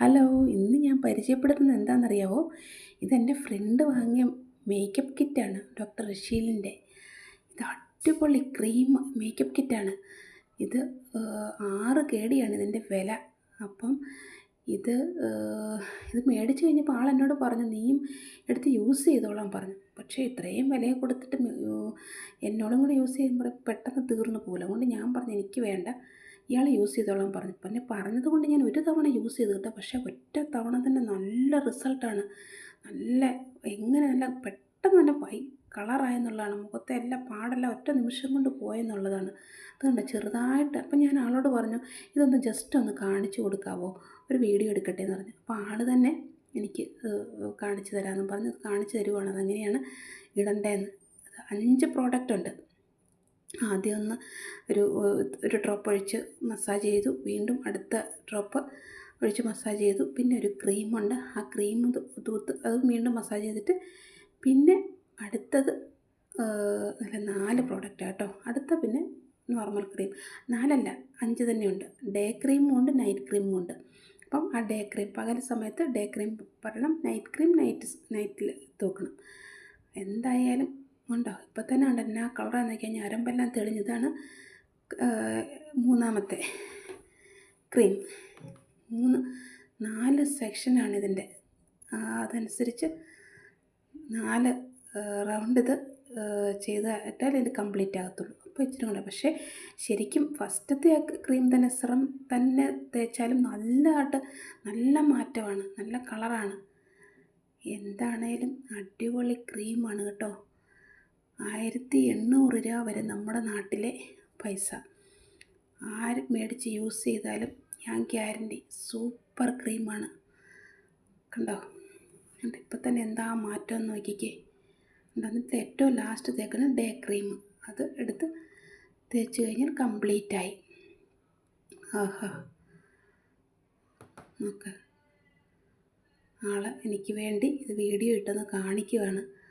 Hello ഇന്ന് ഞാൻ പരിചയപ്പെടുത്തുന്നത് എന്താണെന്നറിയാവോ? ഇതെന്റെ ഫ്രണ്ട് വാങ്ങിയ മേക്കപ്പ് കിറ്റാണ് ഡോക്ടർ റഷീലിന്റെ. ഇത് അടിപൊളി ക്രീം മേക്കപ്പ് കിറ്റാണ് ഇത് ആറ് കേടിയാണ് ഇതിന്റെ വില. അപ്പം ഇത് ഇത് മേടിച്ച് കഴിഞ്ഞപ്പോൾ ആൾ എന്നോട് പറഞ്ഞു നീയും എടുത്ത് യൂസ് ചെയ്തോളാൻ പറഞ്ഞു. പക്ഷേ ഇത്രയും വില കൊടുത്തിട്ട് എന്നോടും കൂടി യൂസ് ചെയ്യുമ്പോൾ പെട്ടെന്ന് തീർന്നു പോകില്ല അതുകൊണ്ട് ഞാൻ പറഞ്ഞു എനിക്ക് വേണ്ട. ഇയാൾ യൂസ് ചെയ്തോളാൻ പറഞ്ഞു. പിന്നെ പറഞ്ഞത് കൊണ്ട് ഞാൻ ഒരു തവണ യൂസ് ചെയ്ത് കേട്ടോ പക്ഷേ ഒറ്റ തവണ തന്നെ നല്ല റിസൾട്ടാണ് നല്ല എങ്ങനെ നല്ല പെട്ടെന്ന് തന്നെ വൈ കളറായെന്നുള്ളതാണ് മുഖത്തെ എല്ലാ പാടെല്ലാം ഒറ്റ നിമിഷം കൊണ്ട് പോയെന്നുള്ളതാണ്. അതുകൊണ്ട് ചെറുതായിട്ട് അപ്പം ഞാൻ ആളോട് പറഞ്ഞു ഇതൊന്ന് ജസ്റ്റ് ഒന്ന് കാണിച്ചു കൊടുക്കാവോ? ഒരു വീഡിയോ എടുക്കട്ടെ എന്ന് പറഞ്ഞു. അപ്പോൾ ആൾ തന്നെ എനിക്ക് കാണിച്ചു തരാമെന്ന് പറഞ്ഞു. കാണിച്ചു തരുവാണ്. അതെങ്ങനെയാണ് ഇടണ്ടേന്ന്. അഞ്ച് പ്രോഡക്റ്റ് ഉണ്ട്. ആദ്യം ഒന്ന് ഒരു ഒരു ഡ്രോപ്പ് ഒഴിച്ച് മസാജ് ചെയ്തു. വീണ്ടും അടുത്ത ഡ്രോപ്പ് ഒഴിച്ച് മസാജ് ചെയ്തു. പിന്നെ ഒരു ക്രീമുണ്ട് ആ ക്രീം തൂത്ത് അത് വീണ്ടും മസാജ് ചെയ്തിട്ട് പിന്നെ അടുത്തത് നല്ല നാല് പ്രോഡക്റ്റ് കേട്ടോ അടുത്ത പിന്നെ നോർമൽ ക്രീം നാലല്ല അഞ്ച് തന്നെയുണ്ട്. ഡേ ക്രീമും ഉണ്ട് നൈറ്റ് ക്രീമും ഉണ്ട്. അപ്പം ആ ഡേ ക്രീം പകൽ സമയത്ത് ഡേ ക്രീം പറയണം. നൈറ്റ് ക്രീം നൈറ്റ് നൈറ്റിൽ തൂക്കണം. എന്തായാലും ഉണ്ടോ? ഇപ്പം തന്നെ ഉണ്ട്? എന്നാ കളറാന്ന് കഴിഞ്ഞാൽ ഞരമ്പെല്ലാം തെളിഞ്ഞതാണ്. മൂന്നാമത്തെ ക്രീം മൂന്ന് നാല് സെക്ഷനാണ് ഇതിന്റെ അതനുസരിച്ച് നാല് റൗണ്ട് ഇത് ചെയ്തിട്ടാൽ ഇത് കംപ്ലീറ്റ് ആകത്തുള്ളൂ. അപ്പോൾ ഇച്ചിരി കൂടെ. പക്ഷേ ശരിക്കും ഫസ്റ്റത്തെ ആ ക്രീം തന്നെ സിറം തന്നെ തേച്ചാലും നല്ലതായിട്ട് നല്ല മാറ്റമാണ്. നല്ല കളറാണ് എന്താണേലും അടിപൊളി ക്രീമാണ് കേട്ടോ. ആയിരത്തി എണ്ണൂറ് രൂപ വരെ നമ്മുടെ നാട്ടിലെ പൈസ. ആര് മേടിച്ച് യൂസ് ചെയ്താലും ഞാൻ ഗ്യാരണ്ടി. സൂപ്പർ ക്രീമാണ്. കണ്ടോ? കണ്ടോ? ഇപ്പം തന്നെ എന്താ മാറ്റം എന്ന് നോക്കിക്കേ. കണ്ടോ? എന്നിട്ട് ഏറ്റവും ലാസ്റ്റ് തേക്കുന്ന ഡേ ക്രീം അത് എടുത്ത് തേച്ച് കഴിഞ്ഞാൽ കംപ്ലീറ്റ് ആയി. ആഹാ. നോക്ക്. ആളെ എനിക്ക് വേണ്ടി ഇത് വീഡിയോ ഇട്ടെന്ന് കാണിക്കുവാണ്.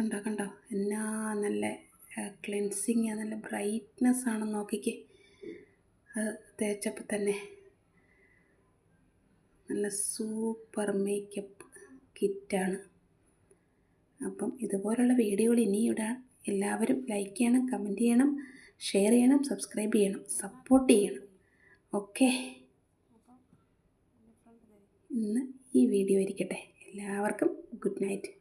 കണ്ടോ കണ്ടോ? എന്നാ നല്ല ക്ലെൻസിങ് നല്ല ബ്രൈറ്റ്നെസ് ആണെന്ന് നോക്കിക്കേ. അത് തേച്ചപ്പോൾ തന്നെ. നല്ല സൂപ്പർ മേക്കപ്പ് കിറ്റാണ് അപ്പം ഇതുപോലുള്ള വീഡിയോകൾ ഇനി ഇടാൻ എല്ലാവരും ലൈക്ക് ചെയ്യണം കമന്റ് ചെയ്യണം ഷെയർ ചെയ്യണം സബ്സ്ക്രൈബ് ചെയ്യണം സപ്പോർട്ട് ചെയ്യണം. ഓക്കെ ഇന്ന് ഈ വീഡിയോ ഇരിക്കട്ടെ എല്ലാവർക്കും ഗുഡ് നൈറ്റ്